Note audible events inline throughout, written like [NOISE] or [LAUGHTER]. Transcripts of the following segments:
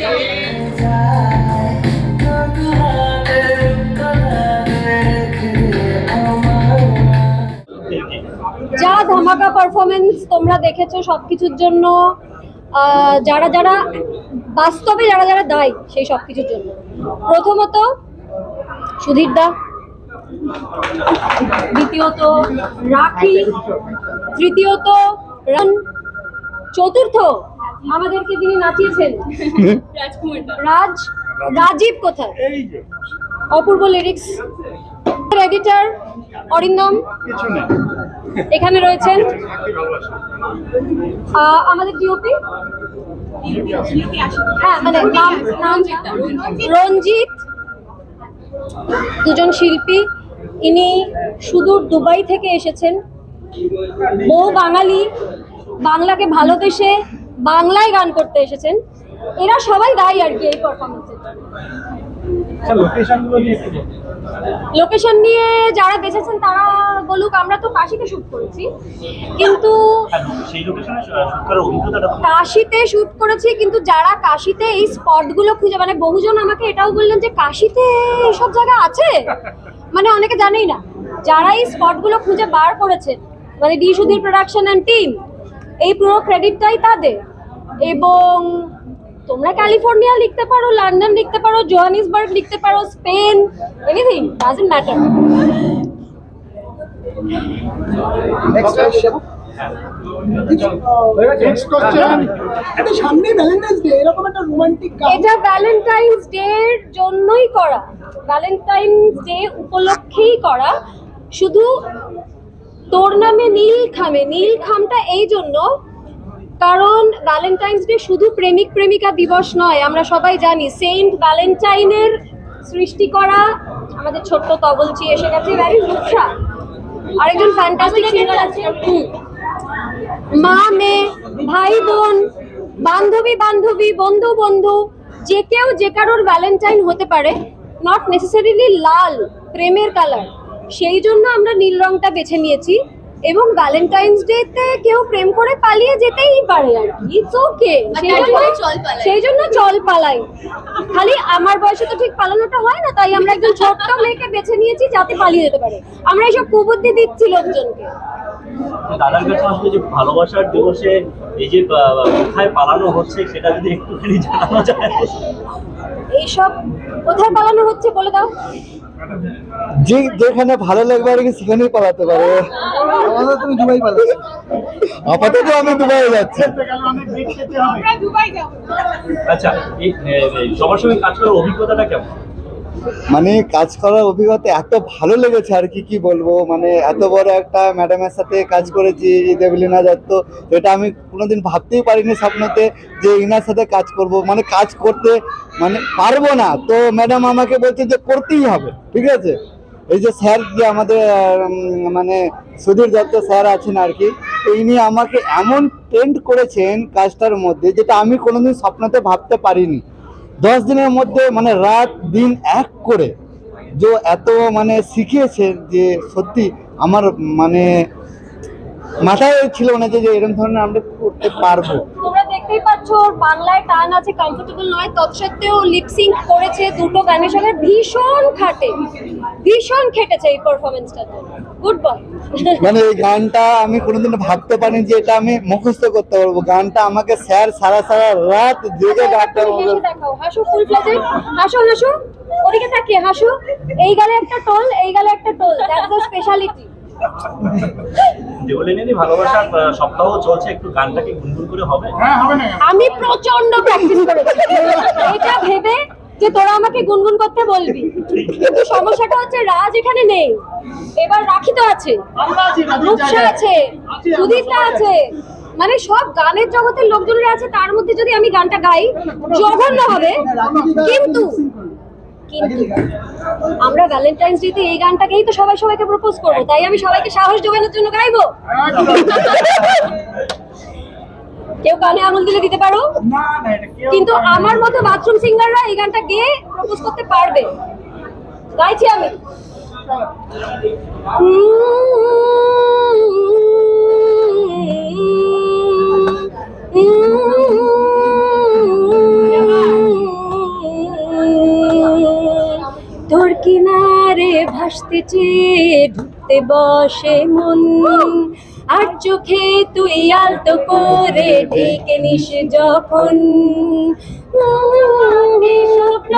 যা ধামাকা পারফরমেন্স তোমরা দেখেছ, সবকিছুর জন্য যারা যারা বাস্তবে যারা যারা দায়ী, সেই সব কিছুর জন্য। প্রথমত, সুধীর দা। দ্বিতীয়ত, রাখি। তৃতীয়ত, রন। চতুর্থ আমাদেরকে তিনি নাচিয়েছেন। রাজ রাজীব কোথায়? Apurba lyrics editor Arindam. এখানে রয়েছেন। আমাদের ডিওপি হ্যাঁ মানে রঞ্জিত। দুজন শিল্পী। ইনি সুদূর দুবাই থেকে এসেছেন। বহু বাঙালি। বাংলাকে ভালোবেসে বাংলায় গান করতে এসেছেন। এরা সবাই দায়ী আর কি এই পারফরমেন্সের বলুন। লোকেশন নিয়ে যারা বেঁচেছেন তারা বলুক আমরা তো কাশিতে শুট করেছি। কিন্তু হ্যাঁ। কাশিতে শুট করেছি কিন্তু যারা কাশিতে এই স্পটগুলো খুঁজে মানে বহুজন আমাকে এটাও বললেন যে কাশিতে এসব জায়গা আছে? মানে অনেকে জানেই না। যারা এই স্পটগুলো খুঁজে বার করেছেন মানে D Sudhir production and team এই পুরো ক্রেডিটটাই তাদের। এবং তোমরা ক্যালিফোর্নিয়া লিখতে পারো লন্ডন লিখতে পারো জোহানিসবার্গ লিখতে পারো Spain anything doesn't matter next question এটা সামনে ভ্যালেন্টাইন্স ডে এরকম একটা রোমান্টিক গান এটা ভ্যালেন্টাইন্স ডে এর জন্যই করা। ভ্যালেন্টাইন্স ডে উপলক্ষেই করা। শুধু তোর নামে নীল খামে নীল খামটা এই জন্য কারণ ভ্যালেন্টাইন্স ডে শুধু প্রেমিক প্রেমিকা দিবস নয় আমরা সবাই জানি সেন্ট ভ্যালেন্টাইনের সৃষ্টি করা আমাদের ছোট্ট তবলচি এসে গেছে ভ্যারি রূপসা। আরেকজন ফ্যান্টাস্টিক সিঙ্গার আছে। মা মেয়ে ভাই বোন বান্ধবী বান্ধবী বন্ধু বন্ধু যে কেউ যে কারোর ভ্যালেন্টাইন হতে পারে নট নেসেসারিলি লাল প্রেমের কালার সেই জন্য আমরা নীল রংটা বেছে নিয়েছি। এবং ভ্যালেন্টাইন্স ডে তে কেউ প্রেম করে পালিয়ে যেতেই পারে আর কি। ইটস ওকে সেই জন্য সেই চল পালাই। খালি আমার বয়সে তো ঠিক পালানোটা হয় না তাই আমরা একজন ছোট্ট মেয়েকে বেছে নিয়েছি যাতে পালিয়ে যেতে পারে। আমরা এইসব কুবুদ্ধি দিচ্ছি লোকজনকে। দাদার কাছে আসলে যে ভালোবাসার দিবসে এই যে কোথায় পালানো হচ্ছে সেটা যদি একটুখানি জানানো যায়। এইসব কোথায় পালানো হচ্ছে বলে দাও। যে যেখানে ভালো লাগবে আর কি সেখানেই পালাতে পারে। আমাদের তুমি দুবাই পালাচ্ছ আপাতত আমি দুবাই যাচ্ছি। আচ্ছা সবার সঙ্গে কাজ করার অভিজ্ঞতাটা কেমন? মানে কাজ করার অভিজ্ঞতা এত ভালো লেগেছে আর কি কি বলব? মানে এত বড় একটা ম্যাডামের সাথে কাজ করেছি দেবলীনা দত্ত, এটা আমি কোনোদিন ভাবতেই পারিনি স্বপ্নতে যে ইনার সাথে কাজ করব। মানে কাজ করতে মানে পারব না। তো ম্যাডাম আমাকে বলছে যে করতেই হবে, ঠিক আছে? এই যে স্যার যে আমাদের মানে সুধীর দত্ত স্যার আছেন আর কি তো ইনি আমাকে এমন ট্রেন্ড করেছেন কাজটার মধ্যে যেটা আমি কোনোদিন স্বপ্নতে ভাবতে পারিনি। দশ দিনের মধ্যে মানে রাত, দিন এক করে যে এত মানে শিখিয়েছে যে সত্যি আমার মানে মাথায় ছিল না যে যে এরকম ধরনের আমরা করতে পারব। তোমরা দেখতেই পাচ্ছ বাংলায় টান আছে কমফোর্টেবল নয়। তৎসত্ত্বেও লিপসিং করেছে দুটো গানের সঙ্গে, ভীষণ খাটে। ভীষণ খেটেছে এই গুড বয় মানে এই গানটা আমি কোনোদিন ভাবতে পারিনি যে এটা আমি মুখস্থ করতে পারব। গানটা আমাকে স্যার সারা সারা রাত জেগে গানটা হেসে দেখাও হাসো ফুল ফ্লেজে হাসো হাসো ওদিকে তাকিয়ে হাসো। এই গালে একটা টোল এই গালে একটা টোল দ্যাটস দ্য স্পেশালিটি দেবলিনী সপ্তাহ চলছে একটু গানটাকে গুনগুন করে হবে? আমি প্রচণ্ড প্র্যাকটিস করেছি। যে তোরা আমাকে গুনগুন করতে বলবি। কিন্তু সমস্যাটা হচ্ছে রাজ এখানে নেই। এবার রাখি তো আছে। রূপসা আছে সুদীপটা আছে। মানে সব গানের জগতের লোকজনেরা আছে তার মধ্যে যদি আমি গানটা গাই জঘন্য হবে। কিন্তু কিন্তু আমরা ভ্যালেন্টাইন্স ডেতে এই গানটাকেই তো সবাই সবাইকে প্রপোজ করব। তাই আমি সবাইকে সাহস জোগানোর জন্য গাইবো? [LAUGHS] কেউ কানে আঙুল দিলে দিতে পারো? কিন্তু আমার মতো বাথরুম সিঙ্গাররা এই গানটা গেয়ে প্রপোজ করতে পারবে? গাইছি আমি। আসতে চেয়ে ঢুকতে বসে মন আর চোখে তুই আলতো করে ডেকে নিস যখন স্বপ্ন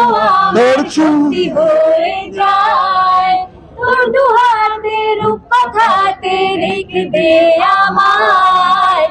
হয়ে যায় তোর দুহাতে রূপকথাতে রেখে দে আমায়